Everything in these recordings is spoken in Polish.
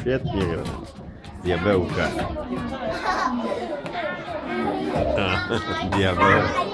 Świetnie gra. Diabełka. Diabełka.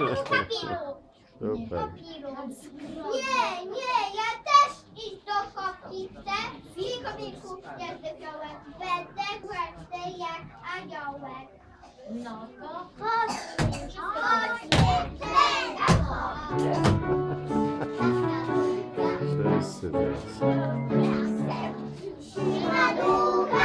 Super, super. Nie, nie, ja też iść do kopice. Tylko mi kupię żywiołek. Będę gładny jak aniołek. No to chodźmy. Chodźmy teraz. Teraz, teraz. Śliwa długa.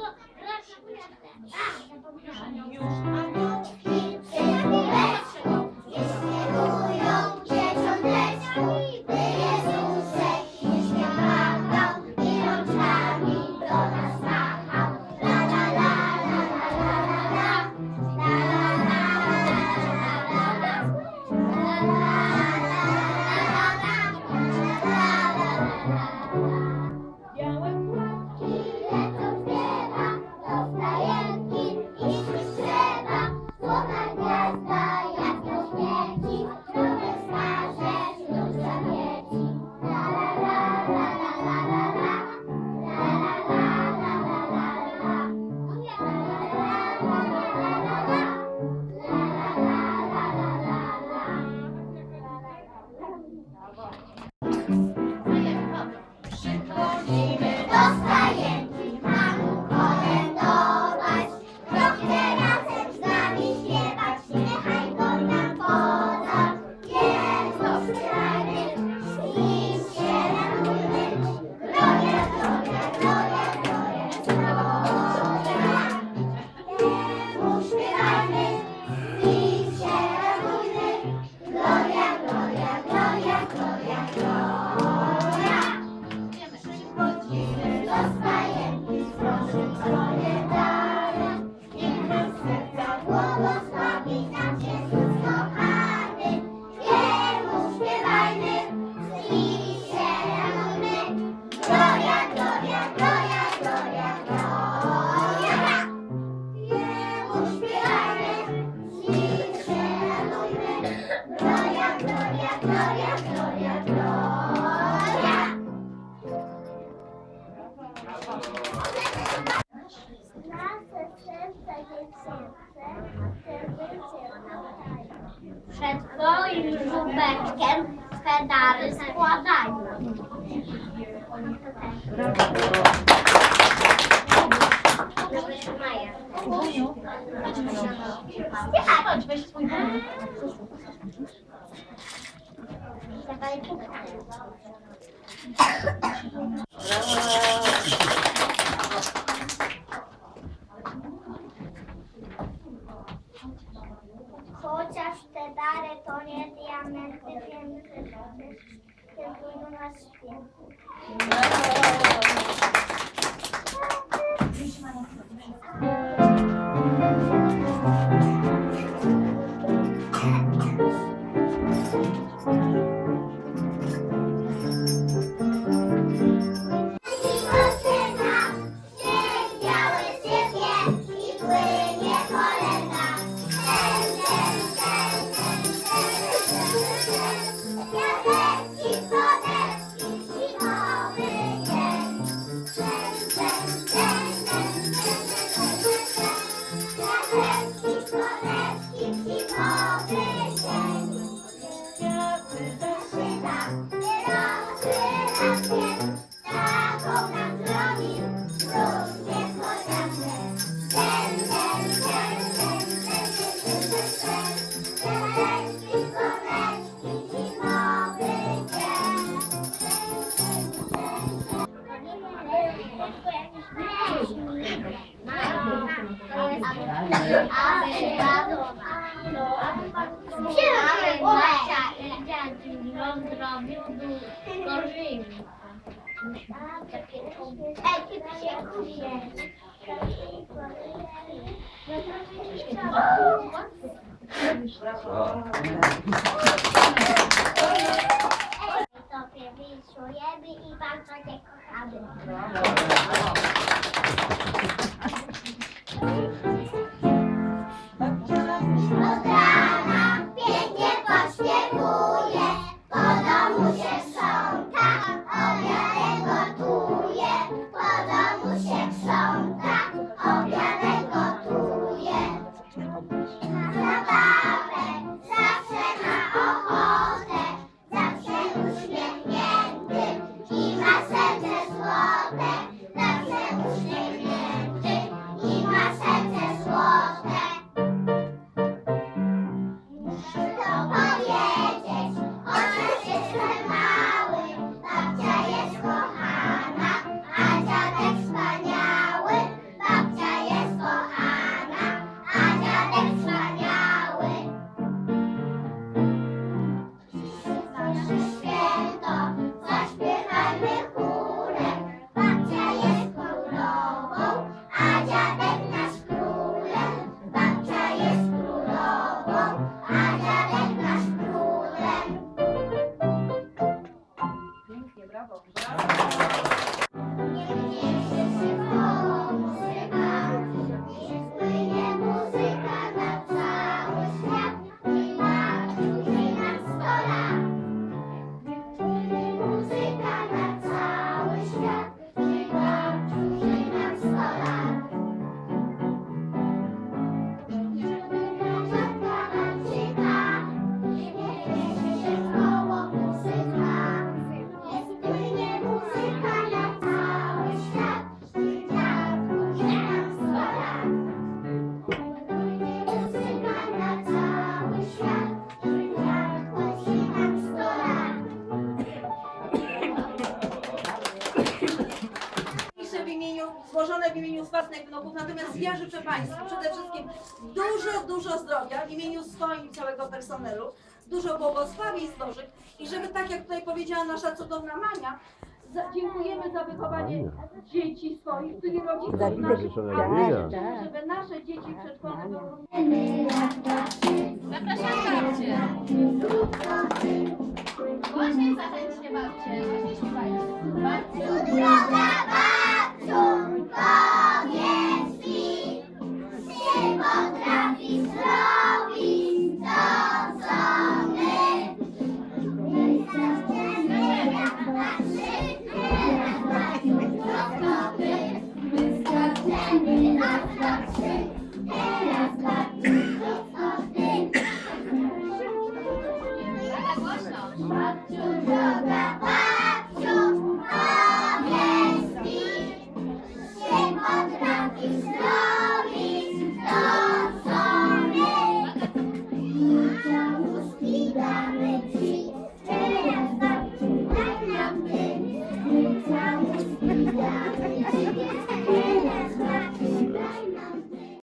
tylko raz. Już, a Fredboy e o que eram hospedadas com o Daima. Deus, que no nosso tempo. zrobił korzyści. Ej, ty przyjaciółwie. Tobie wyszujemy i bardzo cię kochamy. ja życzę Państwu przede wszystkim dużo, dużo zdrowia w imieniu swoim całego personelu, dużo błogosławień zdrożych i żeby tak jak tutaj powiedziała nasza cudowna Mania, za, dziękujemy za wychowanie dzieci swoich, czyli rodziców naszych, a my życzymy, żeby nasze dzieci przedszkolne były również... Zapraszam babcie. Głośniej zachęćcie babcie, głośniej śpiewajcie. Agora não.